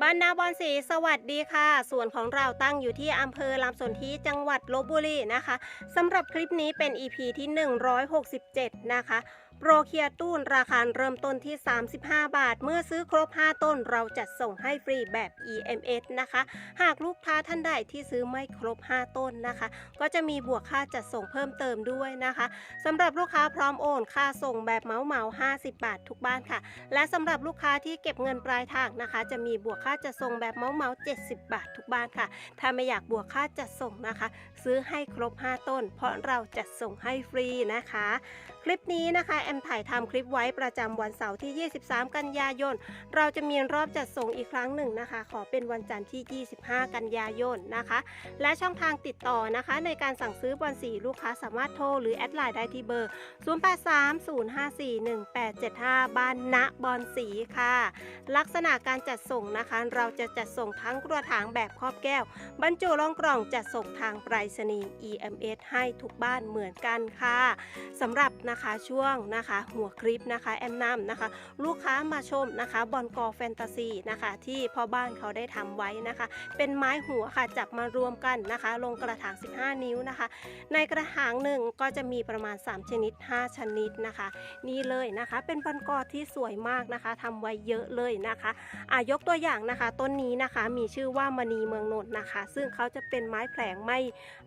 บ้านนาบอนสีสวัสดีค่ะ ส่วนของเราตั้งอยู่ที่อำเภอลำสนธิจังหวัดลบบุรีนะคะสำหรับคลิปนี้เป็น EP ที่ 167 นะคะ โปรเคียร์ตู้นราคาเริ่มต้นที่ 35 บาท เมื่อซื้อครบ 5 ต้นเราจัดส่งให้ฟรีแบบ EMS นะคะ หากลูกค้าท่านใดที่ซื้อไม่ครบ 5 ต้นนะคะ ก็จะมีบวกค่าจัดส่งเพิ่มเติมด้วยนะคะสำหรับลูกค้าพร้อมโอนค่าส่งแบบเมาเหมา50 บาททุกบ้านค่ะ และสำหรับลูกค้าที่เก็บเงินปลายทางนะคะ จะมีบวกค่าจัดส่งแบบเมาเมา70 บาททุกบ้านค่ะ ถ้าไม่อยากบวกค่าจัดส่งนะคะ ซื้อให้ครบ 5 ต้น เพราะเราจัดส่งให้ฟรีนะคะ คลิปนี้นะคะแอมถ่ายทำคลิปไว้ประจำวันเสาร์ที่ 23 กันยายน เราจะมีรอบจัดส่งอีกครั้งหนึ่งนะคะ ขอเป็นวันจันทร์ที่ 25 กันยายนนะคะ และช่องทางติดต่อนะคะ ในการสั่งซื้อบอลสีลูกค้าสามารถโทรหรือแอดไลน์ได้ที่เบอร์ 0830541875 บ้านณบอลสีค่ะ ลักษณะการจัดส่งนะคะ เราจะจัดส่งทั้งกระถางแบบครอบแก้ว บรรจุลงกล่องจัดส่งทางไปรษณีย์ EMS ให้ทุกบ้านเหมือนกันค่ะสำหรับนะคะ ช่วงนะคะ หัวคลิปนะคะ แอมนำนะคะ ลูกค้ามาชมนะคะ บอลกอแฟนตาซีนะคะ ที่พ่อบ้านเขาได้ทำไว้นะคะ เป็นไม้หัวค่ะจับมารวมกันนะคะ ลงกระถาง 15 นิ้วนะคะ ในกระถางหนึ่งก็จะมีประมาณ 3 ชนิด 5 ชนิดนะคะ นี่เลยนะคะ เป็นบอลกอที่สวยมากนะคะทำไว้เยอะเลยนะคะอะยกตัวอย่างนะคะ ต้นนี้นะคะมีชื่อว่ามณีเมืองนนท์นะคะ ซึ่งเขาจะเป็นไม้แผลงไม่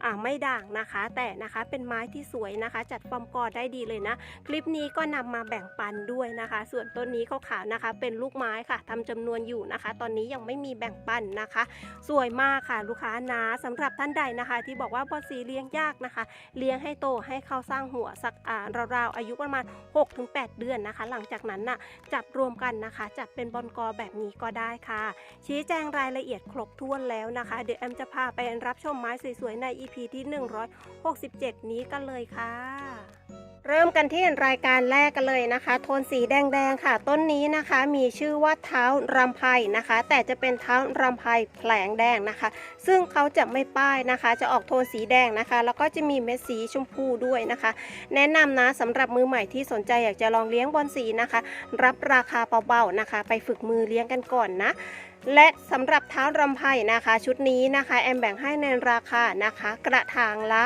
อ่าไม่ด่างนะคะ แต่นะคะเป็นไม้ที่สวยนะคะ จัดฟอร์มกอได้ดีเลยนะ คลิปนี้ก็นำมาแบ่งปันด้วยนะคะ ส่วนต้นนี้ขาวๆนะคะ เป็นลูกไม้ค่ะทำจำนวนอยู่นะคะ ตอนนี้ยังไม่มีแบ่งปันนะคะ สวยมากค่ะลูกค้านะสำหรับท่านใดนะคะ ที่บอกว่าบอสสีเลี้ยงยากนะคะ เลี้ยงให้โตให้เขาสร้างหัวสักอ่าราวๆอายุประมาณ 6-8 เดือนนะคะ หลังจากนั้นน่ะจับรวมกันนะคะ จัดเป็นบอลกอแบบนี้ก็ได้ค่ะ ชี้แจงรายละเอียดครบถ้วนแล้วนะคะ เดี๋ยวแอมจะพาไปรับชมไม้สวยๆใน EP ที่ 167 นี้กันเลยค่ะ เริ่มกันที่รายการแรกกันเลยนะคะ โทนสีแดงๆค่ะ ต้นนี้นะคะมีชื่อว่าเท้ารำไพนะคะ แต่จะเป็นเท้ารำไพแผลงแดงนะคะ ซึ่งเขาจะไม่ป้ายนะคะ จะออกโทนสีแดงนะคะ แล้วก็จะมีเม็ดสีชมพูด้วยนะคะ แนะนำนะสำหรับมือใหม่ที่สนใจอยากจะลองเลี้ยงบอลสีนะคะ รับราคาเบาๆนะคะ ไปฝึกมือเลี้ยงกันก่อนนะและสำหรับเท้ารำไพนะคะ ชุดนี้นะคะ แอมแบ่งให้ในราคานะคะ กระถางละ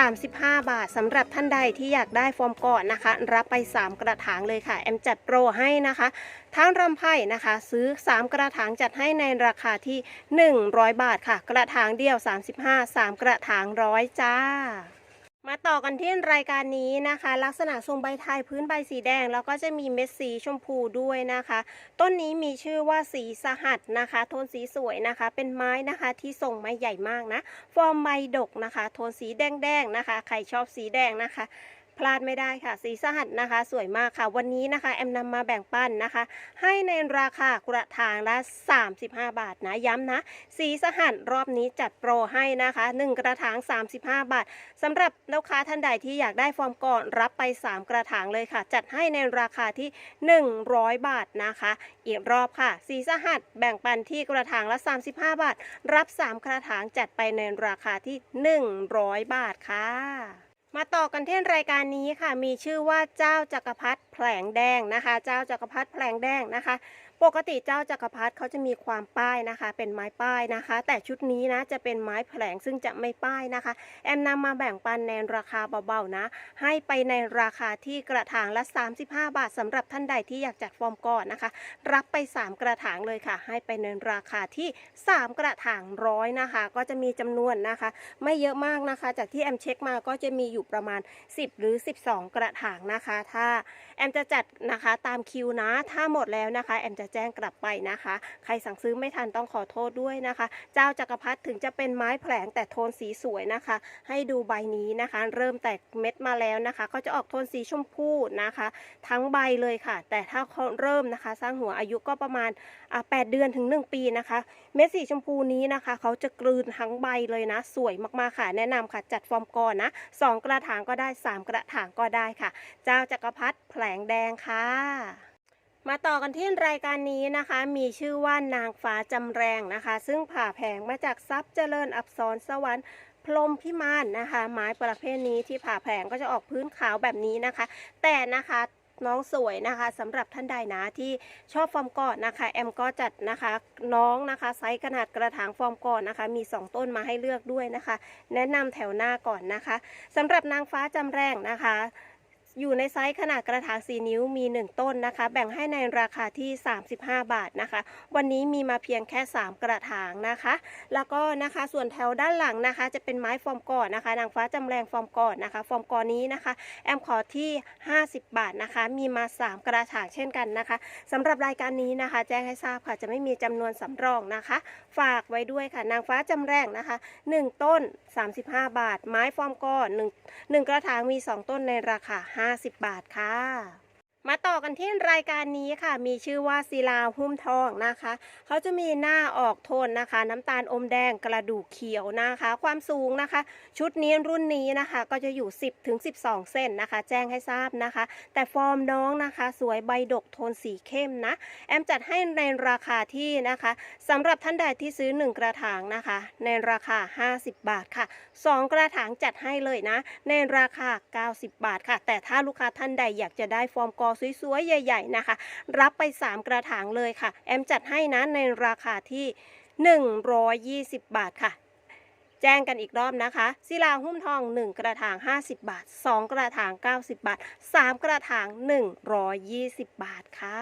35 บาทสำหรับท่านใดที่อยากได้ฟอร์มก่อนนะคะ รับไป 3 กระถางเลยค่ะ แอมจัดโปรให้นะคะทั้งรำไพ่นะคะ ซื้อ 3 กระถางจัดให้ในราคาที่ 100 บาทค่ะ กระถางเดียว 35 3 กระถางร้อยจ้า มาต่อกันที่รายการนี้นะคะ ลักษณะทรงใบไทยพื้นใบสีแดง แล้วก็จะมีเม็ดสีชมพูด้วยนะคะ ต้นนี้มีชื่อว่าสีสหัสนะคะ โทนสีสวยนะคะ เป็นไม้นะคะที่ทรงไม้ใหญ่มากนะ ฟอร์มใบดกนะคะ โทนสีแดงๆนะคะ ใครชอบสีแดงนะคะ พลาดไม่ได้ค่ะ สีสหัสนะคะ สวยมากค่ะ วันนี้นะคะ แอมนำมาแบ่งปันนะคะ ให้ในราคากระถางละ 35 บาทนะย้ำนะ สีสหัสรอบนี้จัดโปรให้นะคะ 1 กระถาง 35 บาทสำหรับลูกค้าท่านใดที่อยากได้ฟอร์มก่อนรับไป 3 กระถางเลยค่ะ จัดให้ในราคาที่ 100 บาทนะคะ อีกรอบค่ะ สีสหัสแบ่งปันที่กระถางละ 35 บาท รับ 3 กระถางจัดไปในราคาที่ 100 บาทค่ะ มาต่อกันที่รายการนี้ค่ะ มีชื่อว่าเจ้าจักรพรรดิแผลงแดงนะคะ เจ้าจักรพรรดิแผลงแดงนะคะ ปกติเจ้าจักรพรรดิเขาจะมีความป้ายนะคะ เป็นไม้ป้ายนะคะ แต่ชุดนี้นะจะเป็นไม้แผลงซึ่งจะไม่ป้ายนะคะ แอมนำมาแบ่งปันในราคาเบาๆนะ ให้ไปในราคาที่กระถางละ 35 บาทสำหรับท่านใดที่อยากจัดฟอร์มก่อนนะคะ รับไป 3 กระถางเลยค่ะ ให้ไปในราคาที่ 3 กระถางร้อยนะคะ ก็จะมีจำนวนนะคะ ไม่เยอะมากนะคะ จากที่แอมเช็คมาก็จะมีอยู่ประมาณ 10 หรือ 12 กระถางนะคะ ถ้าแอมจะจัดนะคะตามคิวนะ ถ้าหมดแล้วนะคะ แอมจะแจ้งกลับไปนะคะ ใครสั่งซื้อไม่ทันต้องขอโทษด้วยนะคะ เจ้าจักรพรรดิถึงจะเป็นไม้แผลงแต่โทนสีสวยนะคะ ให้ดูใบนี้นะคะ เริ่มแตกเม็ดมาแล้วนะคะ ก็จะออกโทนสีชมพูนะคะ ทั้งใบเลยค่ะ แต่ถ้าเขาเริ่มนะคะ สร้างหัวอายุก็ประมาณอ่า8เดือนถึง 1 ปีนะคะ เม็ดสีชมพูนี้นะคะ เขาจะกลืนทั้งใบเลยนะ สวยมากๆค่ะ แนะนำค่ะ จัดฟอร์มก่อนนะ 2 กระถางก็ได้ 3 กระถางก็ได้ค่ะ เจ้าจักรพรรดิแผลงแดงค่ะ มาต่อกันที่รายการนี้นะคะ มีชื่อว่านางฟ้าจำแรงนะคะ ซึ่งผ่าแผงมาจากทรัพย์เจริญอับสรสวรรค์พรมพิมานนะคะ ไม้ประเภทนี้ที่ผ่าแผงก็จะออกพื้นขาวแบบนี้นะคะ แต่นะคะน้องสวยนะคะสำหรับท่านใดนะที่ชอบฟอร์มก่อนนะคะ แอมก็จัดนะคะน้องนะคะไซส์ขนาดกระถางฟอร์มก่อนนะคะ มี 2 ต้นมาให้เลือกด้วยนะคะ แนะนำแถวหน้าก่อนนะคะสำหรับนางฟ้าจำแรงนะคะ อยู่ในไซส์ขนาดกระถาง 4 นิ้วมี 1 ต้นนะคะ แบ่งให้ในราคาที่ 35 บาทนะคะ วันนี้มีมาเพียงแค่ 3 กระถางนะคะ แล้วก็นะคะส่วนแถวด้านหลังนะคะ จะเป็นไม้ฟอร์มก่อนนะคะ นางฟ้าจำแรงฟอร์มก่อนนะคะ ฟอร์มก่อนนี้นะคะ แอมขอที่ 50 บาทนะคะ มีมา 3 กระถางเช่นกันนะคะสำหรับรายการนี้นะคะ แจ้งให้ทราบค่ะจะไม่มีจำนวนสำรองนะคะ ฝากไว้ด้วยค่ะ นางฟ้าจำแรงนะคะ 1 ต้น 35 บาท ไม้ฟอร์มก่อน1 1กระถางมี 2 ต้นในราคา50 บาทค่ะ มาต่อกันที่รายการนี้ค่ะ มีชื่อว่าศิลาหุ้มทองนะคะ เขาจะมีหน้าออกโทนนะคะ น้ำตาลอมแดงกระดูกเขียวนะคะ ความสูงนะคะ ชุดนี้รุ่นนี้นะคะ ก็จะอยู่ 10ถึง12เซนนะคะ แจ้งให้ทราบนะคะ แต่ฟอร์มน้องนะคะ สวยใบดกโทนสีเข้มนะ แอมจัดให้ในราคาที่นะคะสำหรับท่านใดที่ซื้อ 1 กระถางนะคะ ในราคา 50 บาทค่ะ 2 กระถางจัดให้เลยนะ ในราคา 90 บาทค่ะ แต่ถ้าลูกค้าท่านใดอยากจะได้ฟอร์มกอสวยๆ ใหญ่ ๆ นะคะ รับไป 3 กระถางเลยค่ะ แอมจัดให้นะในราคาที่ 120 บาทค่ะ แจ้งกันอีกรอบนะคะศิลาหุ้มทอง 1 กระถาง 50 บาท 2 กระถาง 90 บาท 3 กระถาง 120 บาทค่ะ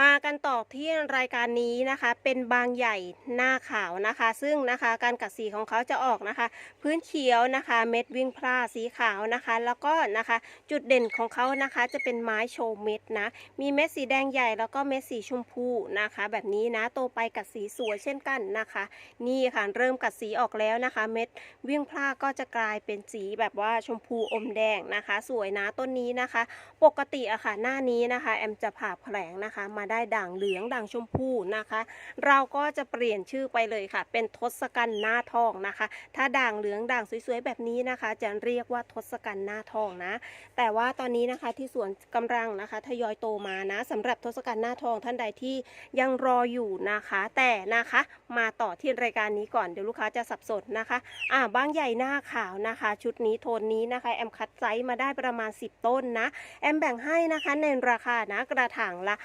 มากันต่อที่รายการนี้นะคะ เป็นบางใหญ่หน้าขาวนะคะ ซึ่งนะคะการกัดสีของเขาจะออกนะคะ พื้นเขียวนะคะ เม็ดวิ่งพลาสีขาวนะคะ แล้วก็นะคะจุดเด่นของเขานะคะ จะเป็นไม้โชว์เม็ดนะมีเม็ดสีแดงใหญ่แล้วก็เม็ดสีชมพูนะคะ แบบนี้นะโตไปกัดสีสวยเช่นกันนะคะ นี่ค่ะเริ่มกัดสีออกแล้วนะคะ เม็ดวิ่งพลาก็จะกลายเป็นสีแบบว่าชมพูอมแดงนะคะ สวยนะต้นนี้นะคะ ปกติอะค่ะหน้านี้นะคะ แอมจะผ่าแผลงนะคะมาได้ด่างเหลืองด่างชมพูนะคะ เราก็จะเปลี่ยนชื่อไปเลยค่ะ เป็นทศกัณฐ์หน้าทองนะคะ ถ้าด่างเหลืองด่างสวยๆแบบนี้นะคะ จะเรียกว่าทศกัณฐ์หน้าทองนะ แต่ว่าตอนนี้นะคะที่สวนกำลังนะคะทยอยโตมานะสำหรับทศกัณฐ์หน้าทองท่านใดที่ยังรออยู่นะคะ แต่นะคะมาต่อที่รายการนี้ก่อนเดี๋ยวลูกค้าจะสับสนนะคะอ่าบางใหญ่หน้าขาวนะคะ ชุดนี้โทนนี้นะคะแอมคัดไซส์มาได้ประมาณ 10 ต้นนะแอมแบ่งให้นะคะในราคานะกระถางละ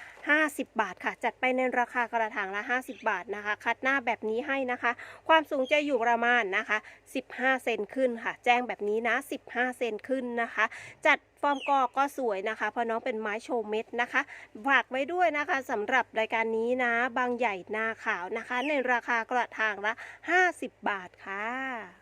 50 บาทค่ะ จัดไปในราคากระถางละ 50 บาทนะคะ คัดหน้าแบบนี้ให้นะคะ ความสูงจะอยู่ประมาณนะคะ 15 เซนขึ้นค่ะ แจ้งแบบนี้นะ 15 เซนขึ้นนะคะ จัดฟอร์มกอก็สวยนะคะ เพราะน้องเป็นไม้โชว์เม็ดนะคะฝากไว้ด้วยนะคะสำหรับรายการนี้นะ บางใหญ่หน้าขาวนะคะ ในราคากระถางละ 50 บาทค่ะ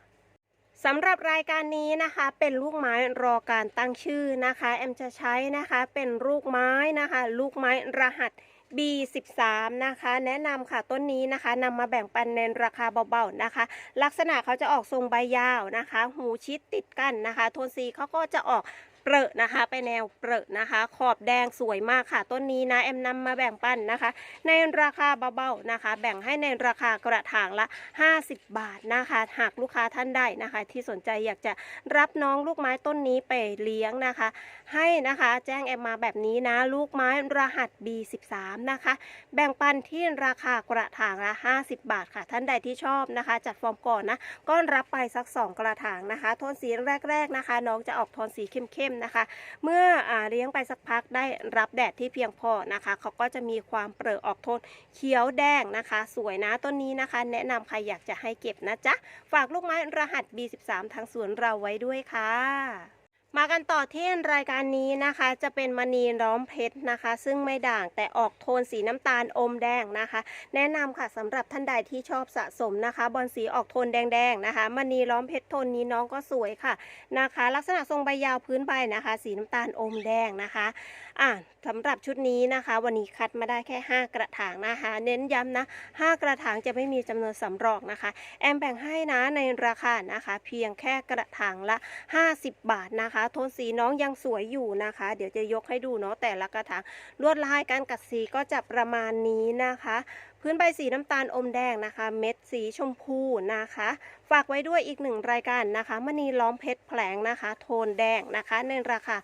สำหรับรายการนี้นะคะเป็นลูกไม้รอการตั้งชื่อนะคะ แอมจะใช้นะคะเป็นลูกไม้นะคะ ลูกไม้รหัส B13 นะคะ แนะนำค่ะต้นนี้นะคะนำมาแบ่งปันในราคาเบาๆนะคะ ลักษณะเขาจะออกทรงใบยาวนะคะ หูชิดติดกันนะคะ โทนสีเขาก็จะออก เปรอะนะคะ ไปแนวเปรอะนะคะ ขอบแดงสวยมากค่ะ ต้นนี้นะแอมนำมาแบ่งปันนะคะ ในราคาเบาๆนะคะ แบ่งให้ในราคากระถางละ 50 บาทนะคะ หากลูกค้าท่านใดนะคะ ที่สนใจอยากจะรับน้องลูกไม้ต้นนี้ไปเลี้ยงนะคะ ให้นะคะแจ้งแอมมาแบบนี้นะ ลูกไม้รหัส B13 นะคะ แบ่งปันที่ราคากระถางละ 50 บาทค่ะ ท่านใดที่ชอบนะคะ จัดฟอร์มก่อนนะก็รับไปสัก 2 กระถางนะคะโทนสีแรกๆนะคะ น้องจะออกโทนสีเข้มๆนะคะ เมื่ออเลี้ยงไปสักพักได้รับแดดที่เพียงพอนะคะเขาก็จะมีความเปรอะออกโทนเขียวแดงนะคะ สวยนะต้นนี้นะคะ แนะนำใครอยากจะให้เก็บนะจ๊ะ ฝากลูกไม้รหัส B13 ทางสวนเราไว้ด้วยค่ะ มากันต่อที่รายการนี้นะคะ จะเป็นมณีร้อมเพชรนะคะ ซึ่งไม่ด่างแต่ออกโทนสีน้ำตาลอมแดงนะคะ แนะนำค่ะสำหรับท่านใดที่ชอบสะสมนะคะ บอลสีออกโทนแดงๆนะคะมณีร้อมเพชรโทนนี้น้องก็สวยค่ะนะคะ ลักษณะทรงใบยาวพื้นใบนะคะ สีน้ำตาลอมแดงนะคะอะ สำหรับชุดนี้นะคะ วันนี้คัดมาได้แค่ 5 กระถางนะคะ เน้นย้ำนะ 5 กระถางจะไม่มีจำนวนสำรองนะคะ แอมแบ่งให้นะในราคานะคะ เพียงแค่กระถางละ 50 บาทนะคะ โทนสีน้องยังสวยอยู่นะคะ เดี๋ยวจะยกให้ดูเนาะแต่ละกระถางลวดลายการกัดสีก็จะประมาณนี้นะคะพื้นใบสีน้ำตาลอมแดงนะคะ เม็ดสีชมพูนะคะ ฝากไว้ด้วยอีกหนึ่งรายการนะคะมณีล้อมเพชรแผลงนะคะ โทนแดงนะคะ ในราคา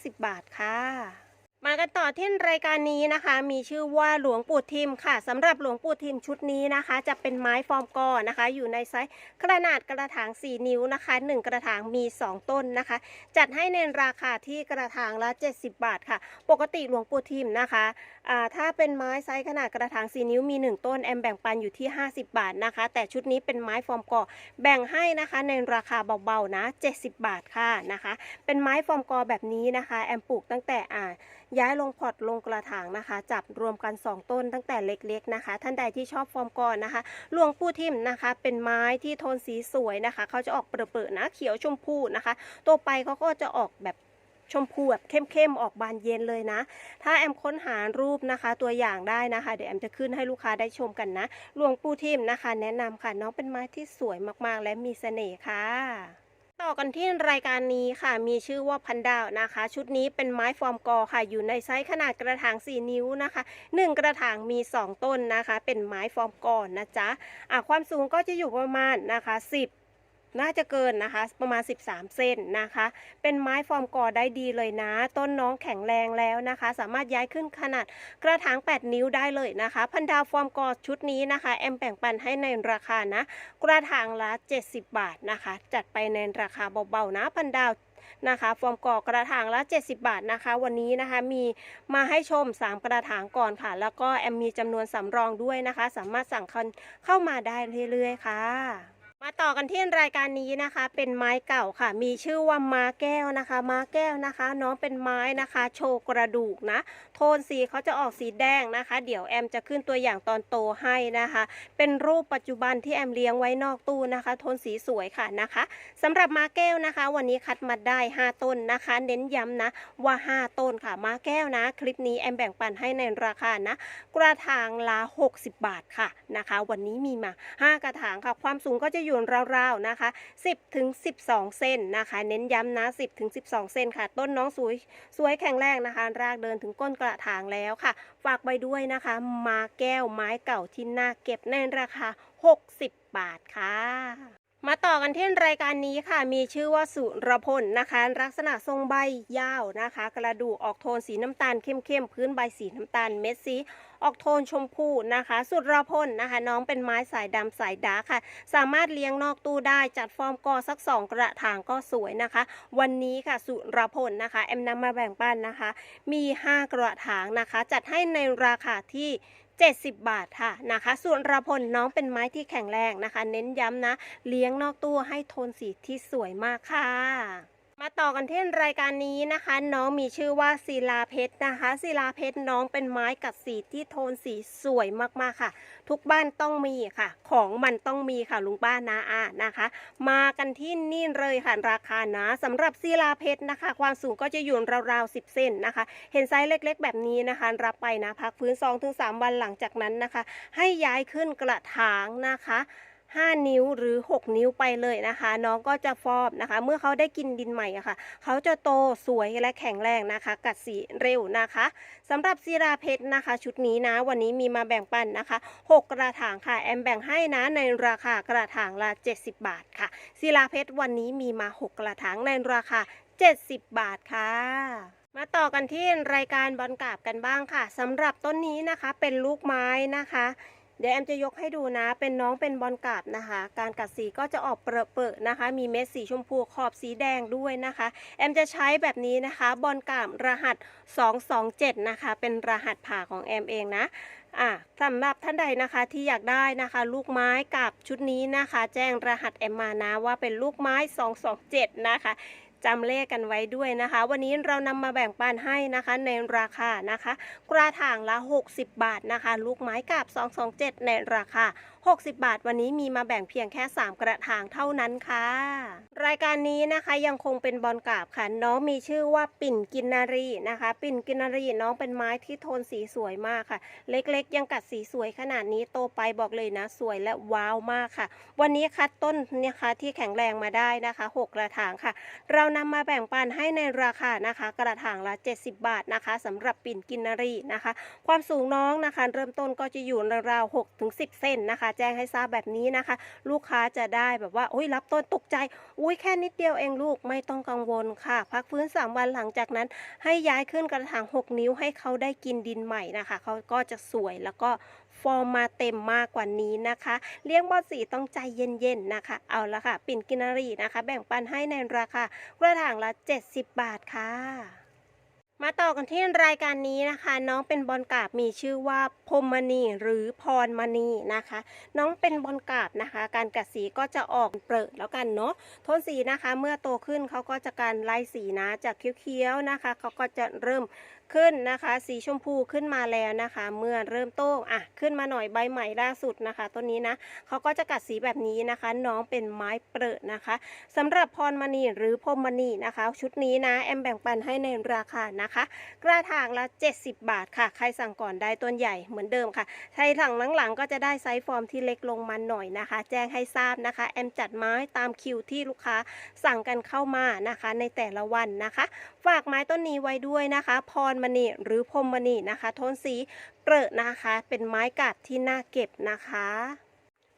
50 บาทค่ะ มากันต่อที่รายการนี้นะคะ มีชื่อว่าหลวงปู่ทิมค่ะสำหรับหลวงปู่ทิมชุดนี้นะคะ จะเป็นไม้ฟอร์มกอนะคะ อยู่ในไซส์ขนาดกระถาง 4 นิ้วนะคะ 1 กระถางมี 2 ต้นนะคะ จัดให้ในราคาที่กระถางละ 70 บาทค่ะ ปกติหลวงปู่ทิมนะคะถ้าเป็นไม้ไซส์ขนาดกระถาง 4 นิ้วมี 1 ต้น แอมแบ่งปันอยู่ที่ 50 บาทนะคะ แต่ชุดนี้เป็นไม้ฟอร์มกอแบ่งให้นะคะในราคาเบาๆนะ 70 บาทค่ะนะคะ เป็นไม้ฟอร์มกอแบบนี้นะคะ แอมปลูกตั้งแต่อ่าย้ายลงพอร์ตลงกระถางนะคะ จับรวมกัน 2 ต้นตั้งแต่เล็กๆนะคะ ท่านใดที่ชอบฟอร์มกอนะคะหลวงปู่ทิมนะคะ เป็นไม้ที่โทนสีสวยนะคะ เขาจะออกเปรอะๆนะเขียวชมพูนะคะ ตัวไปเขาก็จะออกแบบ ชมพูแบบเข้มๆออกบานเย็นเลยนะ ถ้าแอมค้นหารูปนะคะตัวอย่างได้นะคะ เดี๋ยวแอมจะขึ้นให้ลูกค้าได้ชมกันนะหลวงปู่ทิมนะคะ แนะนำค่ะน้องเป็นไม้ที่สวยมากๆ และมีเสน่ห์ค่ะต่อกันที่รายการนี้ค่ะ มีชื่อว่าพันดาวนะคะ ชุดนี้เป็นไม้ฟอร์มกอค่ะ อยู่ในไซส์ขนาดกระถาง 4 นิ้วนะคะ 1 กระถางมี 2 ต้นนะคะ เป็นไม้ฟอร์มกอนะจ๊ะะความสูงก็จะอยู่ประมาณนะคะ 10 น่าจะเกินนะคะ ประมาณ 13 เซนนะคะ เป็นไม้ฟอร์มกอได้ดีเลยนะ ต้นน้องแข็งแรงแล้วนะคะ สามารถย้ายขึ้นขนาดกระถาง 8 นิ้วได้เลยนะคะ พันดาวฟอร์มกอชุดนี้นะคะ แอมแบ่งปันให้ในราคานะ กระถางละ 70 บาทนะคะ จัดไปในราคาเบาๆนะพันดาวนะคะฟอร์มกอกระถางละ 70 บาทนะคะ วันนี้นะคะมีมาให้ชม 3 กระถางก่อนค่ะ แล้วก็แอมมีจำนวนสำรองด้วยนะคะ สามารถสั่งเข้ามาได้เรื่อยๆ ค่ะ มาต่อกันที่รายการนี้นะคะ เป็นไม้เก่าค่ะ มีชื่อว่าม้าแก้วนะคะ ม้าแก้วนะคะ น้องเป็นไม้นะคะ โชว์กระดูกนะ โทนสีเขาจะออกสีแดงนะคะ เดี๋ยวแอมจะขึ้นตัวอย่างตอนโตให้นะคะ เป็นรูปปัจจุบันที่แอมเลี้ยงไว้นอกตู้นะคะ โทนสีสวยค่ะนะคะสำหรับม้าแก้วนะคะ วันนี้คัดมาได้ 5 ต้นนะคะ เน้นย้ำนะว่า 5 ต้นค่ะ ม้าแก้วนะ คลิปนี้แอมแบ่งปันให้ในราคานะ กระถางละ 60 บาทค่ะนะคะ วันนี้มีมา 5 กระถางค่ะ ความสูงก็จะอยู่ราวๆนะคะ 10ถึง12 เซนนะคะ เน้นย้ำนะ 10ถึง12 เซนค่ะ ต้นน้องสวยสวยแข็งแรงนะคะ รากเดินถึงก้นกระถางแล้วค่ะ ฝากไว้ด้วยนะคะ มาแก้วไม้เก่าที่น่าเก็บในราคา 60 บาทค่ะมาต่อกันที่รายการนี้ค่ะ มีชื่อว่าสุรพลนะคะ ลักษณะทรงใบยาวนะคะ กระดูกออกโทนสีน้ำตาลเข้มๆ พื้นใบสีน้ำตาลเม็ดสี ออกโทนชมพูนะคะ สุรพลนะคะ น้องเป็นไม้สายดำสายดาค่ะ สามารถเลี้ยงนอกตู้ได้จัดฟอร์มกอสักสองกระถางก็สวยนะคะ วันนี้ค่ะสุรพลนะคะแอมนำมาแบ่งปันนะคะ มี 5 กระถางนะคะ จัดให้ในราคาที่70 บาทค่ะนะคะส่วนระพลน้องเป็นไม้ที่แข็งแรงนะคะ เน้นย้ำนะ เลี้ยงนอกตู้ให้โทนสีที่สวยมากค่ะ มาต่อกันที่รายการนี้นะคะ น้องมีชื่อว่าศิลาเพชรนะคะศิลาเพชรน้องเป็นไม้กัดสีที่โทนสีสวยมากๆค่ะ ทุกบ้านต้องมีค่ะ ของมันต้องมีค่ะลุงป้านาอานะคะ มากันที่นี่เลยค่ะราคานะสำหรับศิลาเพชรนะคะ ความสูงก็จะอยู่ราวๆ10 เซนนะคะ เห็นไซส์เล็กๆ แบบนี้นะคะ รับไปนะพักพื้น2-3วันหลังจากนั้นนะคะ ให้ย้ายขึ้นกระถางนะคะ 5 นิ้วหรือ 6 นิ้วไปเลยนะคะ น้องก็จะฟอบนะคะ เมื่อเขาได้กินดินใหม่อะค่ะ เขาจะโตสวยและแข็งแรงนะคะ กัดสีเร็วนะคะสำหรับซีราเพชรนะคะ ชุดนี้นะ วันนี้มีมาแบ่งปันนะคะ 6 กระถางค่ะ แอมแบ่งให้นะในราคากระถางละ 70 บาทค่ะซีราเพชรวันนี้มีมา 6 กระถางในราคา 70 บาทค่ะมาต่อกันที่รายการบอลกาบกันบ้างค่ะสำหรับต้นนี้นะคะเป็นลูกไม้นะคะ เดี๋ยวแอมจะยกให้ดูนะ เป็นน้องเป็นบอลกราบนะคะ การกัดสีก็จะออกเปรอะๆนะคะ มีเม็ดสีชมพูขอบสีแดงด้วยนะคะ แอมจะใช้แบบนี้นะคะ บอลกราบรหัส 227 นะคะ เป็นรหัสผ่าของแอมเองนะอะสำหรับท่านใดนะคะที่อยากได้นะคะ ลูกไม้กับชุดนี้นะคะ แจ้งรหัสแอมมานะว่าเป็นลูกไม้ 227 นะคะ จำเลขกันไว้ด้วยนะคะ วันนี้เรานำมาแบ่งปันให้นะคะในราคานะคะ กระถางละ 60 บาทนะคะ ลูกไม้กาบ 227 ในราคา60 บาท วันนี้มีมาแบ่งเพียงแค่ 3 กระถางเท่านั้นค่ะ รายการนี้นะคะยังคงเป็นบอลกราบค่ะ น้องมีชื่อว่าปิ่นกินนารีนะคะ ปิ่นกินนารีน้องเป็นไม้ที่โทนสีสวยมากค่ะ เล็กๆ ยังกัดสีสวยขนาดนี้โตไปบอกเลยนะ สวยและว้าวมากค่ะ วันนี้คัดต้นนี่ยค่ะที่แข็งแรงมาได้นะคะ 6 กระถางค่ะ เรานำมาแบ่งปันให้ในราคานะคะ กระถางละ 70 บาทนะคะสำหรับปิ่นกินนารีนะคะ ความสูงน้องนะคะ เริ่มต้นก็จะอยู่ราวๆ6ถึง10 เซนนะคะแจ้งให้ทราบแบบนี้นะคะ ลูกค้าจะได้แบบว่าโอ้ยรับต้นตกใจอุ้ยแค่นิดเดียวเองลูกไม่ต้องกังวลค่ะ พักฟื้น 3 วันหลังจากนั้น ให้ย้ายขึ้นกระถาง 6 นิ้วให้เขาได้กินดินใหม่นะคะ เขาก็จะสวยแล้วก็ฟอร์มมาเต็มมากกว่านี้นะคะ เลี้ยงบอลสีต้องใจเย็นๆนะคะ เอาละค่ะ ปิ่นกินารีนะคะ แบ่งปันให้ในราคากระถางละ 70 บาทค่ะ มาต่อกันที่รายการนี้นะคะ น้องเป็นบอลกาบมีชื่อว่าพมมณีหรือพรมณีนะคะ น้องเป็นบอลกาบนะคะ การกัดสีก็จะออกเปรอะแล้วกันเนาะโทนสีนะคะ เมื่อโตขึ้นเขาก็จะการไล่สีนะจากเขียวๆนะคะเขาก็จะเริ่ม ขึ้นนะคะ สีชมพูขึ้นมาแล้วนะคะ เมื่อเริ่มโตอะขึ้นมาหน่อยใบใหม่ล่าสุดนะคะต้นนี้นะเขาก็จะกัดสีแบบนี้นะคะ น้องเป็นไม้เปรอะนะคะสำหรับพรมณีหรือพรมณีนะคะ ชุดนี้นะแอมแบ่งปันให้ในราคานะคะ กระถางละ 70 บาทค่ะ ใครสั่งก่อนได้ต้นใหญ่เหมือนเดิมค่ะใครสั่งหลังๆก็จะได้ไซส์ฟอร์มที่เล็กลงมาหน่อยนะคะ แจ้งให้ทราบนะคะ แอมจัดไม้ตามคิวที่ลูกค้าสั่งกันเข้ามานะคะ ในแต่ละวันนะคะ ฝากไม้ต้นนี้ไว้ด้วยนะคะ พรมณีหรือพรมมณีนะคะ โทนสีเปรอะนะคะ เป็นไม้กัดที่น่าเก็บนะคะ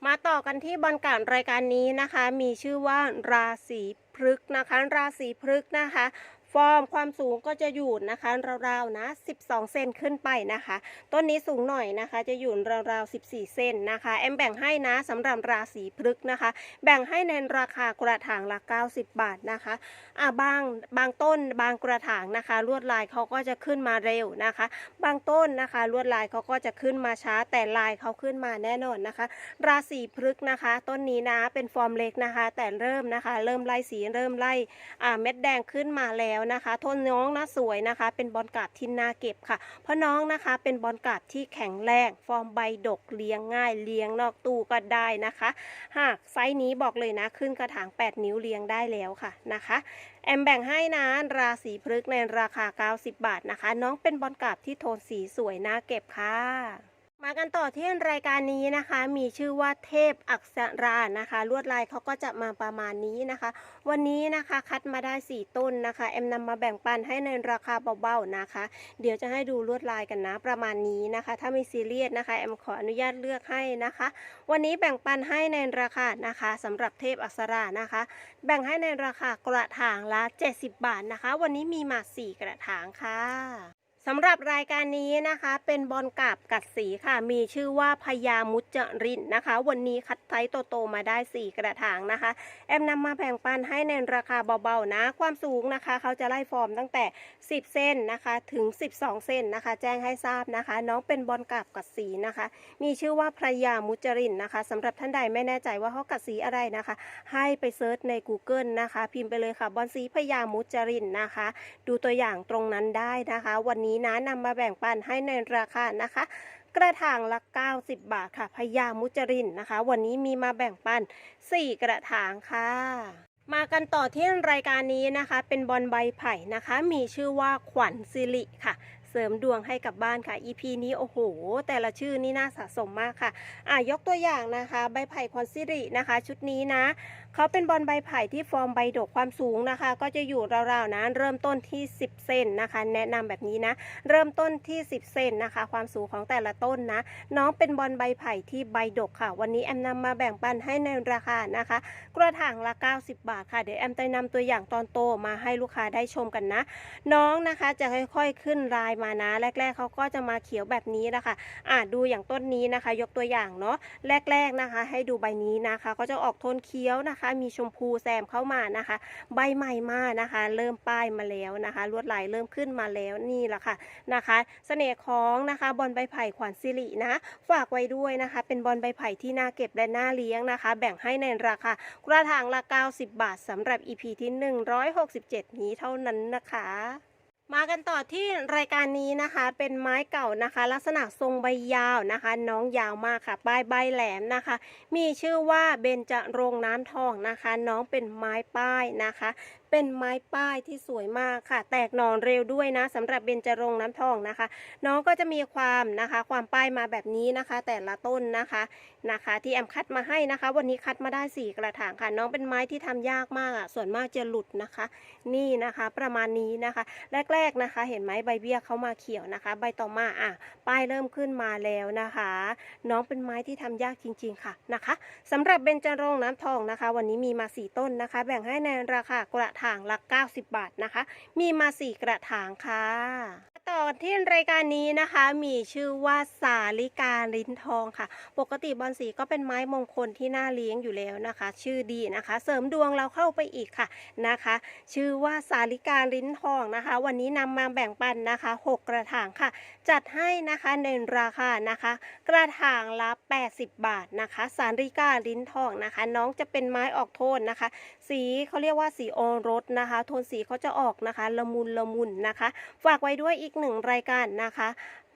มาต่อกันที่บอลการรายการนี้นะคะ มีชื่อว่าราศีพฤกษ์นะคะ ราศีพฤกษ์นะคะ ฟอร์มความสูงก็จะอยู่นะคะราวๆนะ 12 เซนขึ้นไปนะคะ ต้นนี้สูงหน่อยนะคะ จะอยู่ราวๆ 14 เซนนะคะแอมแบ่งให้นะสำหรับราศีพฤกษ์นะคะ แบ่งให้ในราคากระถางละ 90 บาทนะคะอ่าบางบางต้นบางกระถางนะคะ ลวดลายเขาก็จะขึ้นมาเร็วนะคะ บางต้นนะคะ ลวดลายเขาก็จะขึ้นมาช้าแต่ลายเขาขึ้นมาแน่นอนนะคะ ราศีพฤกษ์นะคะ ต้นนี้นะเป็นฟอร์มเล็กนะคะ แต่เริ่มนะคะ เริ่มไล่สีเริ่มไล่อ่าเม็ดแดงขึ้นมาแล้วนะคะโทนน้องนะสวยนะคะ เป็นบอลกราบที่น่าเก็บค่ะ เพราะน้องนะคะเป็นบอลกราบที่แข็งแรง ฟอร์มใบดกเลี้ยงง่ายเลี้ยงนอกตู้ก็ได้นะคะ หากไซส์นี้บอกเลยนะ ขึ้นกระถาง 8 นิ้วเลี้ยงได้แล้วค่ะนะคะแอมแบ่งให้นะราศีพฤกษ์ในราคา 90 บาทนะคะ น้องเป็นบอลกราบที่โทนสีสวยน่าเก็บค่ะ มากันต่อที่รายการนี้นะคะ มีชื่อว่าเทพอักษรานะคะ ลวดลายเขาก็จะมาประมาณนี้นะคะ วันนี้นะคะคัดมาได้ 4 ต้นนะคะแอมนำมาแบ่งปันให้ในราคาเบาๆนะคะ เดี๋ยวจะให้ดูลวดลายกันนะประมาณนี้นะคะ ถ้าไม่ซีเรียสนะคะแอมขออนุญาตเลือกให้นะคะ วันนี้แบ่งปันให้ในราคานะคะสำหรับเทพอักษรานะคะ แบ่งให้ในราคากระถางละ 70 บาทนะคะ วันนี้มีมา 4 กระถางค่ะ สำหรับรายการนี้นะคะ เป็นบอลกาบกัดสีค่ะ มีชื่อว่าพญามุจรินนะคะ วันนี้คัดไซส์โตๆมาได้ 4 กระถางนะคะ แอมนำมาแบ่งปันให้ในราคาเบาๆนะ ความสูงนะคะ เขาจะไล่ฟอร์มตั้งแต่ 10 เส้นนะคะถึง 12 เส้นนะคะ แจ้งให้ทราบนะคะ น้องเป็นบอลกาบกัดสีนะคะ มีชื่อว่าพญามุจรินนะคะสำหรับท่านใดไม่แน่ใจว่าเขากัดสีอะไรนะคะ ให้ไปเซิร์ชใน Google นะคะ พิมพ์ไปเลยค่ะบอลสีพญามุจรินนะคะ ดูตัวอย่างตรงนั้นได้นะคะ วันนี้นะนำมาแบ่งปันให้ในราคานะคะ กระถางละ 90 บาทค่ะพญามุจรินนะคะ วันนี้มีมาแบ่งปัน 4 กระถางค่ะมากันต่อที่รายการนี้นะคะ เป็นบอลใบไผ่นะคะ มีชื่อว่าขวัญสิริค่ะ เสริมดวงให้กับบ้านค่ะ EP นี้โอ้โห แต่ละชื่อนี่น่าสะสมมากค่ะ อะยกตัวอย่างนะคะ ใบไผ่ขวัญสิรินะคะ ชุดนี้นะ เขาเป็นบอลใบไผ่ที่ฟอร์มใบดกความสูงนะคะ ก็จะอยู่ราวๆนะเริ่มต้นที่ 10 เซนนะคะ แนะนำแบบนี้นะ เริ่มต้นที่ 10 เซนนะคะ ความสูงของแต่ละต้นนะ น้องเป็นบอลใบไผ่ที่ใบดกค่ะ วันนี้แอมนำมาแบ่งปันให้ในราคานะคะ กระถางละ 90 บาทค่ะ เดี๋ยวแอมจะนำตัวอย่างตอนโตมาให้ลูกค้าได้ชมกันนะ น้องนะคะจะค่อยๆขึ้นลายมานะ แรก ๆเขาก็จะมาเขียวแบบนี้นะคะอ่าดูอย่างต้นนี้นะคะ ยกตัวอย่างเนาะแรก ๆนะคะ ให้ดูใบนี้นะคะ ก็จะออกโทนเขียวนะคะมีชมพูแซมเข้ามานะคะ ใบใหม่มานะคะ เริ่มป้ายมาแล้วนะคะ ลวดลายเริ่มขึ้นมาแล้วนี่แหละค่ะนะคะเสน่ห์ของนะคะบอลใบไผ่ขวัญสิรินะฝากไว้ด้วยนะคะ เป็นบอลใบไผ่ที่น่าเก็บและน่าเลี้ยงนะคะ แบ่งให้ในราคากระถางละ90 บาทสำหรับ EP ที่ 167 นี้เท่านั้นนะคะ มากันต่อที่รายการนี้นะคะ เป็นไม้เก่านะคะ ลักษณะทรงใบยาวนะคะ น้องยาวมากค่ะปลายใบแหลมนะคะ มีชื่อว่าเบญจรงน้ำทองนะคะ น้องเป็นไม้ป้ายนะคะ เป็นไม้ป้ายที่สวยมากค่ะ แตกหน่อเร็วด้วยนะสำหรับเบญจรงน้ำทองนะคะ น้องก็จะมีความนะคะ ความป้ายมาแบบนี้นะคะ แต่ละต้นนะคะ นะคะ ที่แอมคัดมาให้นะคะ วันนี้คัดมาได้สี่กระถางค่ะ น้องเป็นไม้ที่ทำยากมากอะส่วนมากจะหลุดนะคะ นี่นะคะประมาณนี้นะคะ แรก ๆนะคะ เห็นไหมใบเบี้ยเขามาเขียวนะคะ ใบต่อมาอะป้ายเริ่มขึ้นมาแล้วนะคะ น้องเป็นไม้ที่ทำยากจริง ๆค่ะนะคะสำหรับเบญจรงน้ำทองนะคะ วันนี้มีมาสี่ต้นนะคะ แบ่งให้ในราคากระถางละ 90 บาทนะคะ มีมาสี่กระถางค่ะ ต่อที่รายการนี้นะคะ มีชื่อว่าสาลิกาลิ้นทองค่ะ ปกติบอนสีก็เป็นไม้มงคลที่น่าเลี้ยงอยู่แล้วนะคะ ชื่อดีนะคะ เสริมดวงเราเข้าไปอีกค่ะนะคะ ชื่อว่าสาลิกาลิ้นทองนะคะ วันนี้นำมาแบ่งปันนะคะ 6 กระถางค่ะจัดให้นะคะในราคานะคะ กระถางละ 80 บาทนะคะ สาลิกาลิ้นทองนะคะ น้องจะเป็นไม้ออกโทนนะคะ สีเขาเรียกว่าสีออรสนะคะ โทนสีเขาจะออกนะคะละมุนละมุนนะคะ ฝากไว้ด้วยอีกหนึ่งรายการนะคะ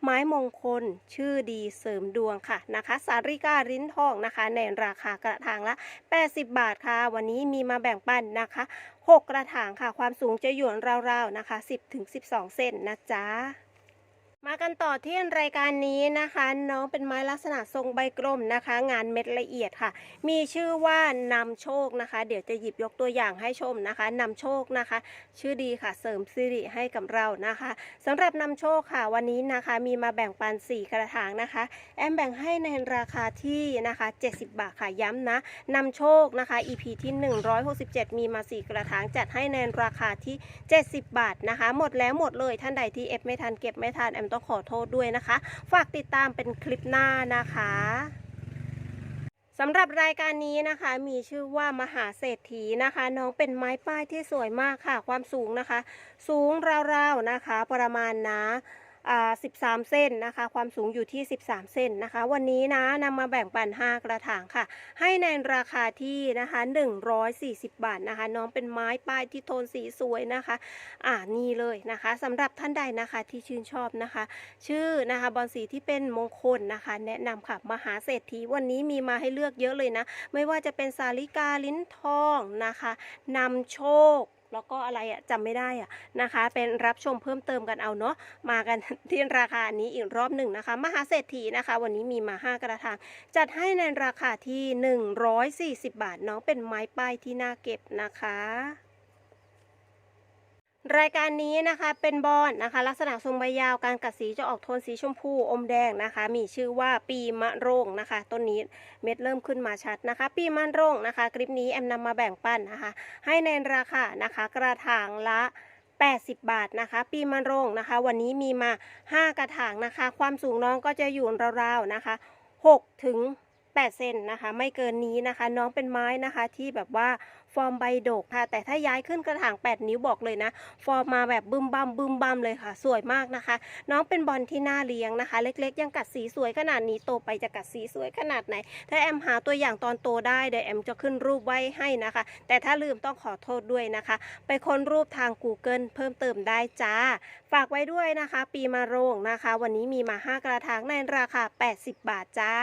ไม้มงคลชื่อดีเสริมดวงค่ะนะคะ สาริกาลิ้นทองนะคะ ในราคากระถางละ 80 บาทค่ะ วันนี้มีมาแบ่งปันนะคะ 6 กระถางค่ะ ความสูงจะอยู่ราวๆนะคะ 10-12 เซนนะจ๊ะ มากันต่อที่รายการนี้นะคะ น้องเป็นไม้ลักษณะทรงใบกลมนะคะ งานเม็ดละเอียดค่ะ มีชื่อว่านำโชคนะคะ เดี๋ยวจะหยิบยกตัวอย่างให้ชมนะคะนำโชคนะคะ ชื่อดีค่ะเสริมสิริให้กับเรานะคะสำหรับนำโชคค่ะวันนี้นะคะ มีมาแบ่งปัน 4 กระถางนะคะ แอมแบ่งให้ในราคาที่นะคะ 70 บาทค่ะย้ำนะนำโชคนะคะ EP ที่ 167 มีมา 4 กระถางจัดให้ในราคาที่ 70 บาทนะคะ หมดแล้วหมดเลยท่านใดที่เอฟไม่ทันเก็บไม่ทันแอมต้องขอโทษด้วยนะคะ ฝากติดตามเป็นคลิปหน้านะคะสำหรับรายการนี้นะคะมีชื่อว่ามหาเศรษฐีนะคะ น้องเป็นไม้ป้ายที่สวยมากค่ะ ความสูงนะคะ สูงราวๆนะคะ ประมาณนะอ่า 13 เส้นนะคะ ความสูงอยู่ที่ 13 เส้นนะคะ วันนี้นะนำมาแบ่งปัน 5 กระถางค่ะ ให้ในราคาที่นะคะ 140 บาทนะคะ น้องเป็นไม้ป้ายที่โทนสีสวยนะคะ อ่านี่เลยนะคะสำหรับท่านใดนะคะที่ชื่นชอบนะคะ ชื่อนะคะบอลสีที่เป็นมงคลนะคะ แนะนำค่ะมหาเศรษฐีวันนี้มีมาให้เลือกเยอะเลยนะ ไม่ว่าจะเป็นสาลิกาลิ้นทองนะคะนำโชค แล้วก็อะไรอะจำไม่ได้อะนะคะ เป็นรับชมเพิ่มเติมกันเอาเนาะมากันที่ราคานี้อีกรอบหนึ่งนะคะ มหาเศรษฐีนะคะ วันนี้มีมา 5 กระถาง จัดให้ในราคาที่ 140 บาทน้องเป็นไม้ป้ายที่น่าเก็บนะคะ รายการนี้นะคะเป็นบอนนะคะ ลักษณะทรงใบยาวการกัดสีจะออกโทนสีชมพูอมแดงนะคะ มีชื่อว่าปีมะโรงนะคะต้นนี้เม็ดเริ่มขึ้นมาชัดนะคะ ปีมะโรงนะคะ คลิปนี้แอมนำมาแบ่งปันนะคะ ให้ในราคานะคะ กระถางละ 80 บาทนะคะ ปีมะโรงนะคะ วันนี้มีมา 5 กระถางนะคะ ความสูงน้องก็จะอยู่ราวๆนะคะ6ถึง 8เซนนะคะ ไม่เกินนี้นะคะ น้องเป็นไม้นะคะที่แบบว่าฟอร์มใบดกค่ะ แต่ถ้าย้ายขึ้นกระถาง 8 นิ้วบอกเลยนะ ฟอร์มมาแบบบึมบัมบึมบัมเลยค่ะ สวยมากนะคะ น้องเป็นบอลที่น่าเลี้ยงนะคะ เล็กๆ ยังกัดสีสวยขนาดนี้โตไปจะกัดสีสวยขนาดไหน ถ้าแอมหาตัวอย่างตอนโตได้เดี๋ยวแอมจะขึ้นรูปไว้ให้นะคะ แต่ถ้าลืมต้องขอโทษด้วยนะคะ ไปค้นรูปทาง Google เพิ่มเติมได้จ้า ฝากไว้ด้วยนะคะ ปีมาโรงนะคะ วันนี้มีมา 5 กระถางในราคา 80 บาทจ้า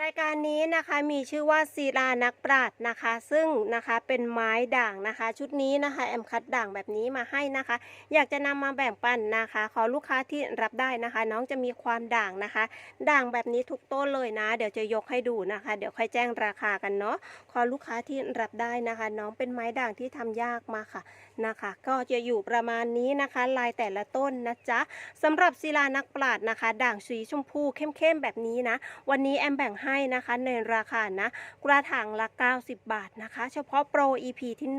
รายการนี้นะคะมีชื่อว่าศิลานักปราชญ์นะคะ ซึ่งนะคะเป็นไม้ด่างนะคะ ชุดนี้นะคะแอมคัดด่างแบบนี้มาให้นะคะ อยากจะนำมาแบ่งปันนะคะ ขอลูกค้าที่รับได้นะคะ น้องจะมีความด่างนะคะ ด่างแบบนี้ทุกต้นเลยนะ เดี๋ยวจะยกให้ดูนะคะ เดี๋ยวค่อยแจ้งราคากันเนาะขอลูกค้าที่รับได้นะคะ น้องเป็นไม้ด่างที่ทำยากมากค่ะนะคะ ก็จะอยู่ประมาณนี้นะคะ ลายแต่ละต้นนะจ๊ะสำหรับศิลานักปราชญ์นะคะ ด่างสีชมพูเข้มๆแบบนี้นะ วันนี้แอมแบ่งให้นะคะในราคานะกระถางละ 90 บาทนะคะ เฉพาะโปร EP ที่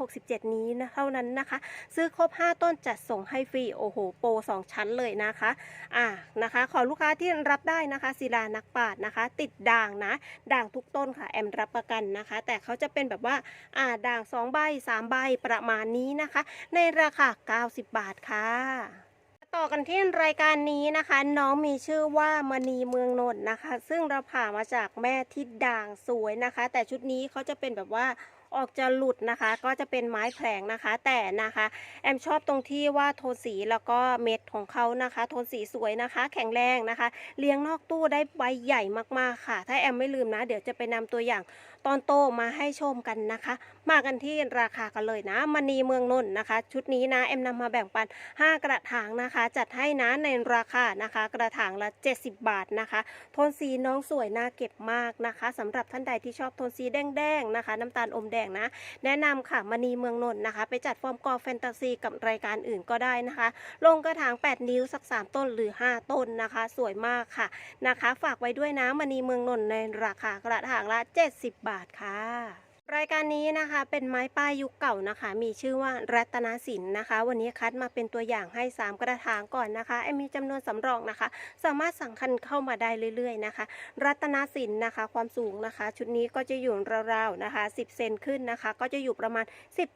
167 นี้นะเท่านั้นนะคะ ซื้อครบ 5 ต้นจัดส่งให้ฟรีโอ้โหโปร 2 ชั้นเลยนะคะอ่านะคะ ขอลูกค้าที่รับได้นะคะศิลานักปาชญ์นะคะ ติดด่างนะด่างทุกต้นค่ะแอมรับประกันนะคะ แต่เขาจะเป็นแบบว่าอ่าด่าง 2 ใบ 3 ใบประมาณนี้นะคะ ในราคา 90 บาทค่ะ ต่อกันที่รายการนี้นะคะ น้องมีชื่อว่ามณีเมืองนนท์นะคะ ซึ่งเราผ่ามาจากแม่ที่ด่างสวยนะคะ แต่ชุดนี้เขาจะเป็นแบบว่าออกจะหลุดนะคะ ก็จะเป็นไม้แผลงนะคะ แต่นะคะ แอมชอบตรงที่ว่าโทนสีแล้วก็เม็ดของเขานะคะ โทนสีสวยนะคะ แข็งแรงนะคะ เลี้ยงนอกตู้ได้ใบใหญ่มากๆค่ะ ถ้าแอมไม่ลืมนะ เดี๋ยวจะไปนำตัวอย่างตอนโตมาให้ชมกันนะคะ มากันที่ราคากันเลยนะมณีเมืองนนท์นะคะ ชุดนี้นะแอมนำมาแบ่งปัน 5 กระถางนะคะ จัดให้นะในราคานะคะ กระถางละ 70 บาทนะคะ โทนสีน้องสวยน่าเก็บมากนะคะสำหรับท่านใดที่ชอบโทนสีแดงๆนะคะ น้ำตาลอมแดงนะ แนะนำค่ะมณีเมืองนนท์นะคะ ไปจัดฟอร์มกอแฟนตาซีกับรายการอื่นก็ได้นะคะ ลงกระถาง 8 นิ้วสัก 3 ต้นหรือ 5 ต้นนะคะ สวยมากค่ะนะคะ ฝากไว้ด้วยนะมณีเมืองนนท์ในราคากระถางละ 70 บาทบาทค่ะ รายการนี้นะคะเป็นไม้ป้ายยุคเก่านะคะ มีชื่อว่ารัตนสินนะคะ วันนี้คัดมาเป็นตัวอย่างให้ 3 กระถางก่อนนะคะแอมมีจำนวนสำรองนะคะ สามารถสั่งคันเข้ามาได้เรื่อยๆนะคะ รัตนสินนะคะ ความสูงนะคะ ชุดนี้ก็จะอยู่ราวๆนะคะ 10 เซนขึ้นนะคะ ก็จะอยู่ประมาณ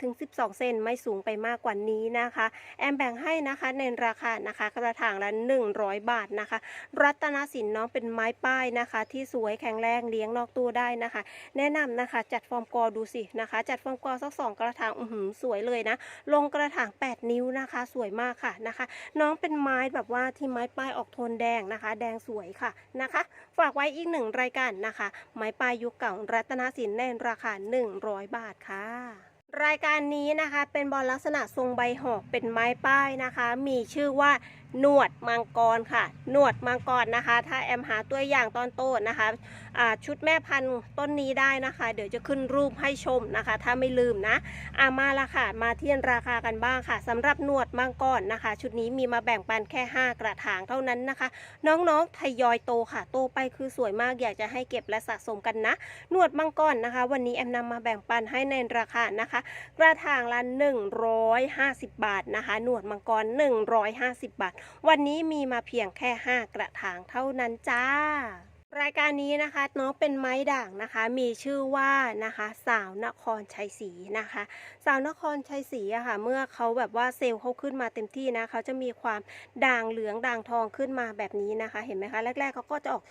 10-12เซนไม่สูงไปมากกว่านี้นะคะ แอมแบ่งให้นะคะในราคานะคะ กระถางละ 100 บาทนะคะ รัตนสินน้องเป็นไม้ป้ายนะคะ ที่สวยแข็งแรงเลี้ยงนอกตู้ได้นะคะ แนะนำนะคะจัดฟอร์มกอดูสินะคะ จัดฟอร์มกอสักสองกระถางอือหือสวยเลยนะ ลงกระถาง 8 นิ้วนะคะ สวยมากค่ะนะคะ น้องเป็นไม้แบบว่าที่ไม้ป้ายออกโทนแดงนะคะ แดงสวยค่ะนะคะ ฝากไว้อีกหนึ่งรายการนะคะ ไม้ป้ายยุคเก่ารัตนสินในราคา 100 บาทค่ะรายการนี้นะคะเป็นบอลลักษณะทรงใบหอกเป็นไม้ป้ายนะคะ มีชื่อว่า นวดมังกรค่ะหนวดมังกรนะคะ ถ้าแอมหาตัวอย่างตอนโตนะคะอ่าชุดแม่พันธุ์ต้นนี้ได้นะคะ เดี๋ยวจะขึ้นรูปให้ชมนะคะ ถ้าไม่ลืมนะอามาละค่ะ มาเทียนราคากันบ้างค่ะสำหรับหนวดมังกรนะคะ ชุดนี้มีมาแบ่งปันแค่ 5 กระถางเท่านั้นนะคะ น้องๆทยอยโตค่ะ โตไปคือสวยมากอยากจะให้เก็บและสะสมกันนะหนวดมังกรนะคะ วันนี้แอมนำมาแบ่งปันให้ในราคานะคะ กระถางละ150 บาทนะคะหนวดมังกร 150 บาทวันนี้มีมาเพียงแค่ 5 กระถางเท่านั้นจ้ารายการนี้นะคะน้องเป็นไม้ด่างนะคะ มีชื่อว่านะคะสาวนครชัยศรีนะคะ สาวนครชัยศรีอะค่ะเมื่อเขาแบบว่าเซลล์เขาขึ้นมาเต็มที่นะเขาจะมีความด่างเหลืองด่างทองขึ้นมาแบบนี้นะคะ เห็นไหมคะแรกๆเขาก็จะออก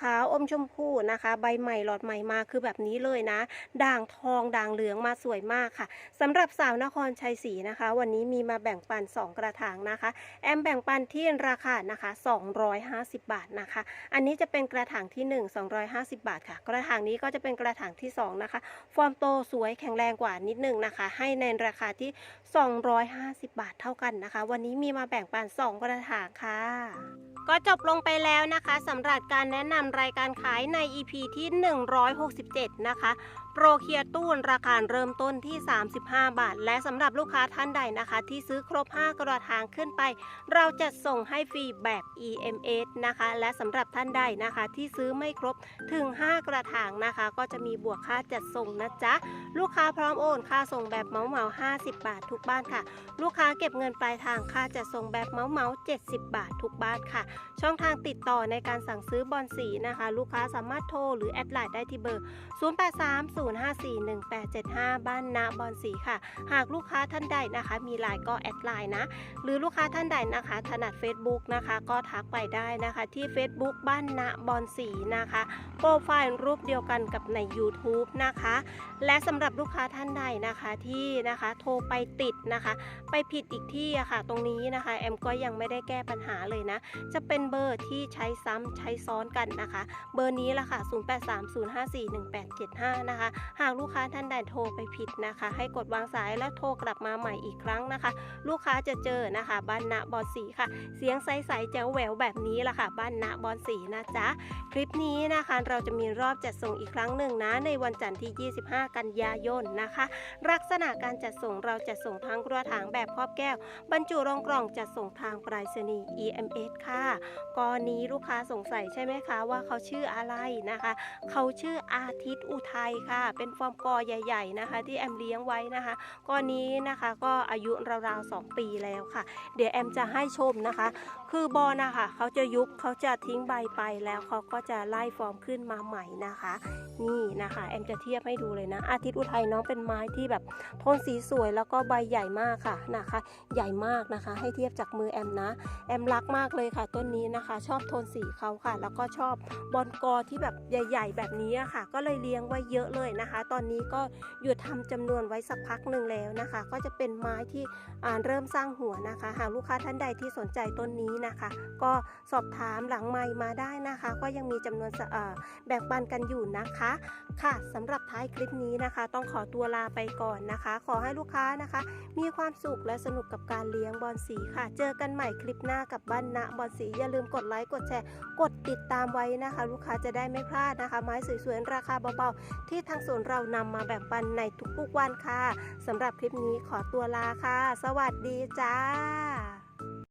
ขาวอมชมพูนะคะ ใบใหม่หลอดใหม่มาคือแบบนี้เลยนะ ด่างทองด่างเหลืองมาสวยมากค่ะสำหรับสาวนครชัยศรีนะคะ วันนี้มีมาแบ่งปัน 2 กระถางนะคะ แอมแบ่งปันที่ราคานะคะ 250 บาทนะคะ อันนี้จะเป็นกระถางที่ 1 250 บาทค่ะ กระถางนี้ก็จะเป็นกระถางที่ 2 นะคะ ฟอร์มโตสวยแข็งแรงกว่านิดนึงนะคะ ให้ในราคาที่ 250 บาทเท่ากันนะคะ วันนี้มีมาแบ่งปัน 2 กระถางค่ะ ก็จบลงไปแล้วนะคะสำหรับการแนะนำรายการขายใน EP ที่ 167 นะคะ โปรเคียตู้นราคาเริ่มต้นที่ 35 บาท และสำหรับลูกค้าท่านใดนะคะ ที่ซื้อครบ 5 กระถางขึ้นไป เราจะส่งให้ฟรีแบบ EMS นะคะ และสำหรับท่านใดนะคะ ที่ซื้อไม่ครบถึง 5 กระถางนะคะ ก็จะมีบวกค่าจัดส่งนะจ๊ะ ลูกค้าพร้อมโอนค่าส่งแบบเมาเหมา50 บาททุกบ้านค่ะ ลูกค้าเก็บเงินปลายทางค่าจัดส่งแบบเมาเมา70 บาททุกบ้านค่ะ ช่องทางติดต่อในการสั่งซื้อบอลสีนะคะ ลูกค้าสามารถโทรหรือแอดไลน์ได้ที่เบอร์0541875 บ้านนาบอลสีค่ะ หากลูกค้าท่านใดนะคะ มีไลน์ก็แอดไลน์นะ หรือลูกค้าท่านใดนะคะ ถนัด Facebook นะคะ ก็ทักไปได้นะคะ ที่ Facebook บ้านนาบอลสีนะคะ โปรไฟล์รูปเดียวกันกับใน YouTube นะคะ และสำหรับลูกค้าท่านใดนะคะที่นะคะโทรไปติดนะคะ ไปผิดอีกที่อะค่ะ ตรงนี้นะคะแอมก็ยังไม่ได้แก้ปัญหาเลยนะ จะเป็นเบอร์ที่ใช้ซ้ำใช้ซ้อนกันนะคะ เบอร์นี้ละค่ะ 0830541875 นะคะหากลูกค้าท่านใดโทรไปผิดนะคะ ให้กดวางสายแล้วโทรกลับมาใหม่อีกครั้งนะคะ ลูกค้าจะเจอนะคะบ้านณบอลสีค่ะ เสียงใสๆแจ๋วแหววแบบนี้ละค่ะบ้านณบอลสีนะจ๊ะคลิปนี้นะคะเราจะมีรอบจัดส่งอีกครั้งหนึ่งนะ ในวันจันทร์ที่ 25 กันยายนนะคะ ลักษณะการจัดส่งเราจะส่งทั้งกระถางแบบครอบแก้ว บรรจุรองกล่องจัดส่งทางไปรษณีย์ EMS ค่ะกรณีลูกค้าสงสัยใช่ไหมคะว่าเขาชื่ออะไรนะคะ เขาชื่ออาทิตย์อุทัยค่ะเป็นฟอร์มกอใหญ่ ๆนะคะ ที่แอมเลี้ยงไว้นะคะก้อนี้นะคะก็อายุราวๆ2ปีแล้วค่ะ เดี๋ยวแอมจะให้ชมนะคะ คือบอลนะคะเขาจะยุบเขาจะทิ้งใบไปแล้วเขาก็จะไล่ฟอร์มขึ้นมาใหม่นะคะ นี่นะคะ แอมจะเทียบให้ดูเลยนะ อาทิตย์อุทัยน้องเป็นไม้ที่แบบโทนสีสวยแล้วก็ใบใหญ่มากค่ะนะคะ ใหญ่มากนะคะ ให้เทียบจากมือแอมนะ แอมรักมากเลยค่ะต้นนี้นะคะ ชอบโทนสีเขาค่ะ แล้วก็ชอบบอลกอที่แบบใหญ่ ๆ แบบนี้ค่ะ ก็เลยเลี้ยงไว้เยอะเลยนะคะ ตอนนี้ก็หยุดทำจำนวนไว้สักพักหนึ่งแล้วนะคะ ก็จะเป็นไม้ที่เริ่มสร้างหัวนะคะ หากลูกค้าท่านใดที่สนใจต้นนี้นะคะ ก็สอบถามหลังไมค์มาได้นะคะ ก็ยังมีจำนวนสะเอ่อแบ่งปันกันอยู่นะคะ ค่ะสำหรับท้ายคลิปนี้นะคะ ต้องขอตัวลาไปก่อนนะคะ ขอให้ลูกค้านะคะ มีความสุขและสนุกกับการเลี้ยงบอลสีค่ะ เจอกันใหม่คลิปหน้ากับบ้านณบอลสีอย่าลืมกดไลค์กดแชร์ กดติดตามไว้นะคะ ลูกค้าจะได้ไม่พลาดนะคะ ไม้สวยๆราคาเบาๆ ที่ทางศูนเรานำมาแบ่งปันในทุกๆวันค่ะสำหรับคลิปนี้ขอตัวลาค่ะ สวัสดีจ้า